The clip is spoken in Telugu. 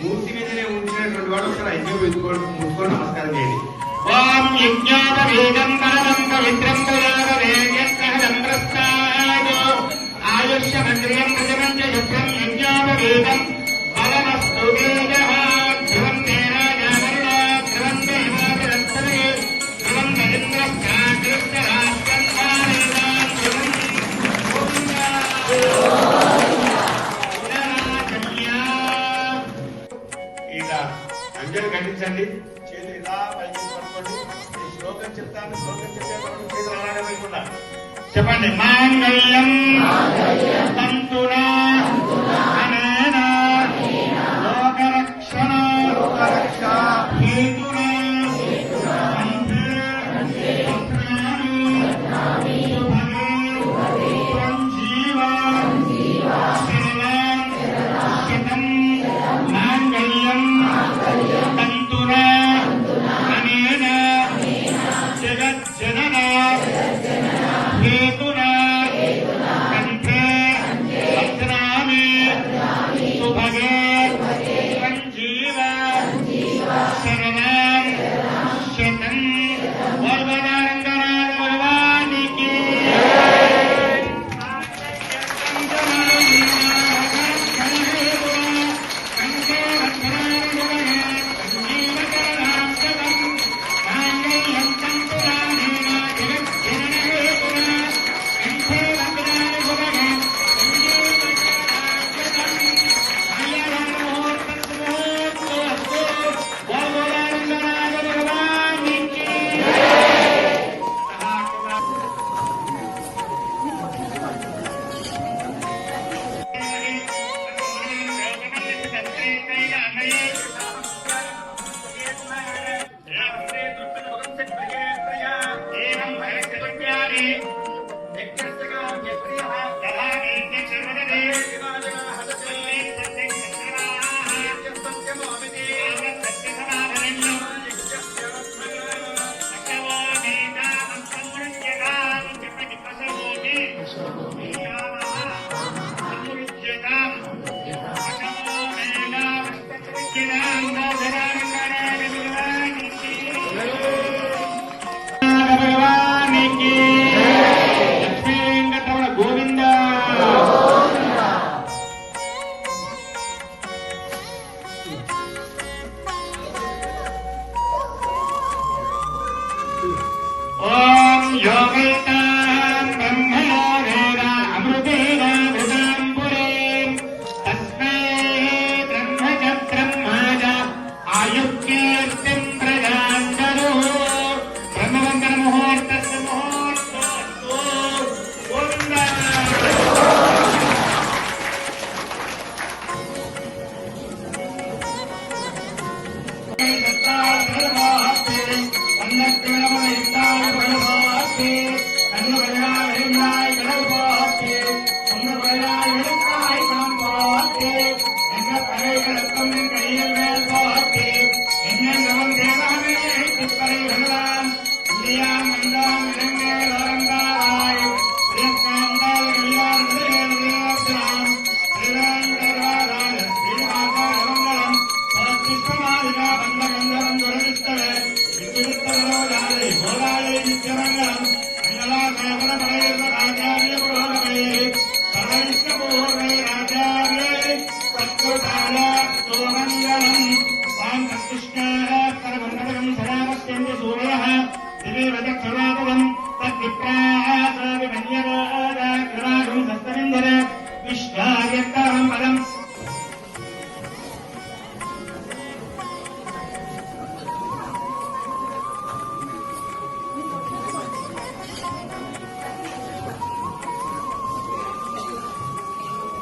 మూర్తి మీదనే ఉంచినటువంటి వాడు ఒకసారి ఐక్యం పెట్టుకోవడం నమస్కారం చేయండి. ఇలా అంజలి ఘటించండి చేతులు శ్లోకం చెప్తాను శ్లోకం చెప్పేటప్పుడు చెప్పండి. మాంగళ్యం. తంతునా. என்ன தேவாமே பித்தரை வெள்ளம் இல்லையா மன்றாம் இளைஞர்